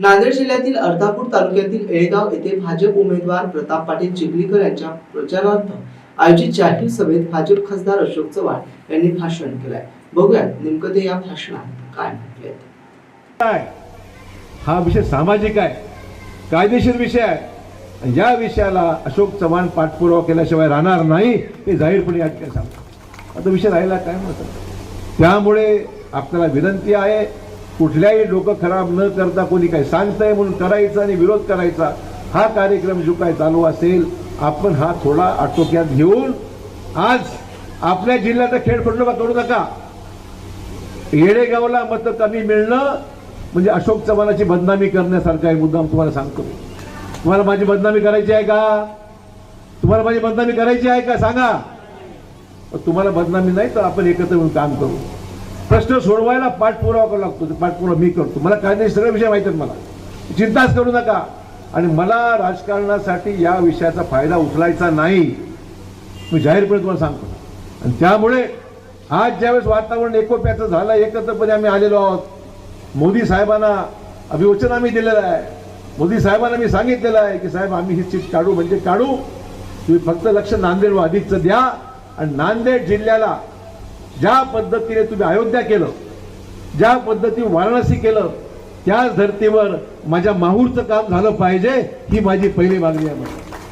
नांदेड जिल्ह्यातील अर्धापूर तालुक्यातील एळगाव येथे भाजप उमेदवार प्रताप पाटील चिखलीकर यांच्या प्रचारार्थ आयोजित जाहीर सभेत भाजप खासदार अशोक चव्हाण यांनी भाषण केलंय. बघूया नेमकं ते या भाषणात काय म्हटले काय? हा विषय सामाजिक आहे. कायदेशीर विषय आहे. या विषयाला अशोक चव्हाण पाठपुरावा केल्याशिवाय राहणार नाही हे जाहीरपणे या ठिकाणी सांगतो आता विषय राहिला काय म्हणतात? त्यामुळे आपल्याला विनंती आहे कुठल्याही डोकं खराब न करता कोणी काही सांगतंय म्हणून करायचं आणि विरोध करायचा हा कार्यक्रम जो काय चालू असेल आपण हा थोडा आटोक्यात घेऊन आज आपल्या जिल्ह्याचा खेळ पडलो का करू नका. येडेगावला मत कमी मिळणं म्हणजे अशोक चव्हाणाची बदनामी करण्यासारखा आहे मुद्दा तुम्हाला सांगतो. तुम्हाला माझी बदनामी करायची आहे का? तुम्हाला माझी बदनामी करायची आहे का? सांगा. तुम्हाला बदनामी नाही तर आपण एकत्र मिळून काम करू. प्रश्न सोडवायला पाठपुरावा करावा लागतो पाठपुरावा मी करतो. मला काय नाही सगळे विषय माहिती आहेत मला. चिंताच करू नका. आणि मला राजकारणासाठी या विषयाचा फायदा उचलायचा नाही मी जाहीरपणे तुम्हाला सांगतो. आणि त्यामुळे आज ज्यावेळेस वातावरण एकोप्याचं झालं एकत्रपणे आम्ही आलेलो आहोत. मोदी साहेबांना अभिवचन आम्ही दिलेलं आहे. मोदी साहेबांना मी सांगितलेलं आहे की साहेब आम्ही ही सीट काढू म्हणजे काढू. तुम्ही फक्त लक्ष नांदेड व अधिकचं द्या. आणि नांदेड जिल्ह्याला ज्या पद्धतीने तुम्ही अयोध्या केलं ज्या पद्धतीने वाराणसी केलं त्याच धर्तीवर माझ्या माहूरचं काम झालं पाहिजे ही माझी पहिली मागणी आहे.